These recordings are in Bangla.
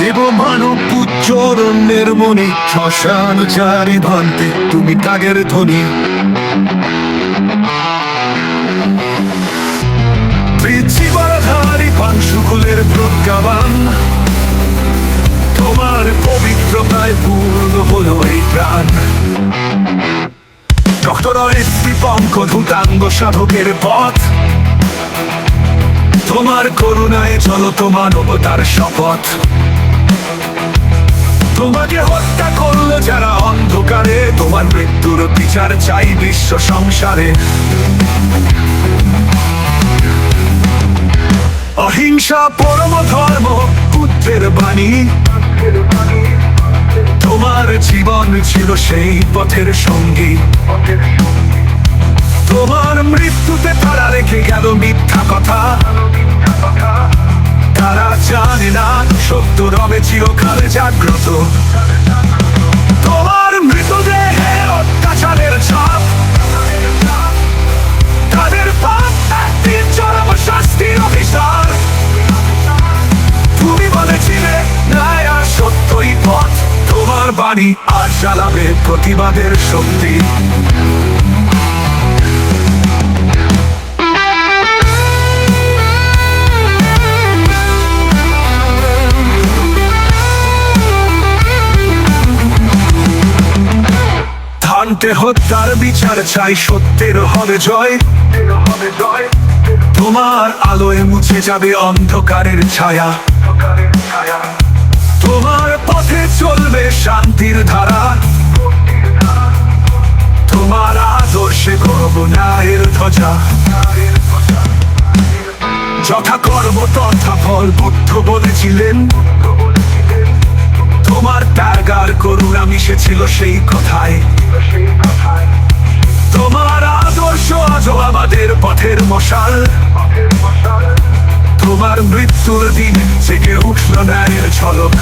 দেব মানব উচ্চরণের মনে শ্মশান চারি ভান্তে, তুমি প্রজ্ঞাবান। তোমার পবিত্রতায় পূর্ণ হলো এই প্রাণ। ডক্টর এসপি পঙ্ক ধুতাঙ্গ সাধকের পথ। তোমার করুণায় চলো তো মানবতার শপথ। তোমাকে হত্যা করল যারা অন্ধকারে, তোমার মৃত্যুর বিচার চাই বিশ্ব সংসারে। অহিংসা পরম ধর্ম পুত্রের বাণী। তোমার জীবন ছিল সেই পথের সঙ্গী। তোমার মৃত্যুতে তারা রেখে গেল মিথ্যা কথা। তারা জানে না, সত্য রবে চিরকাল জাগ্রত। তোমার মৃতদেহে অত্যাচারের ছাপ। তাদের পাপ একদিন চরম শাস্তির অভিশাপ তুমি বলেছিলে, ন্যায় আর সত্যই পথ। তোমার বাণী আর জ্বালাবে প্রতিবাদের শক্তি। ধানতে হত্যার বিচার চাই, সত্যের হবে জয়। তোমার আলোয় মুছে যাবে অন্ধকারের ছায়া। তোমার পথে চলবে শান্তির ধারা। তোমার আদর্শে করব ন্যায়ের ধ্বজা। যথা কর্ম তথা ফল বুদ্ধ বলেছিলেন। করুণা মিশেছিল সেই কথায়। তোমার আদর্শ আজও আমাদের পথের মশাল। তোমার মৃত্যুর দিন থেকে উঠল ন্যায়ের ঝলক।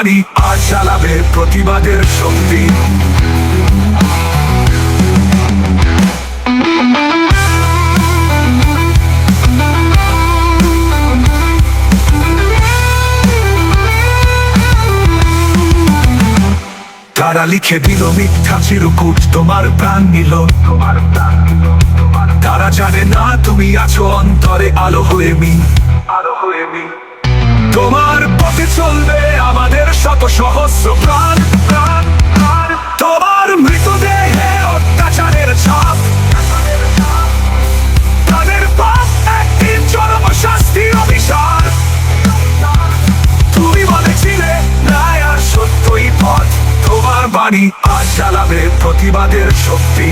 বাণী আর চালাবে প্রতিবাদের শক্তি তারা লিখে দিল মিথ্যা চিরকুট, তোমার প্রাণ নিল। তোমার প্রাণ নিল তারা জানে না তুমি আছো অন্তরে আলো হয়ে মি আলো হয়ে মি। তোমার পথে চলবে শত সহস্র প্রাণ প্রাণ প্রাণ। তোমার মৃতদেহে অত্যাচারের ছাপ। তাদের পাপ একদিন চরম শাস্তি অভিশাপ। তুমি বলেছিলে, ন্যায় আর সত্যই পথ। তোমার বাণী আজ জ্বালাবে প্রতিবাদের শক্তি।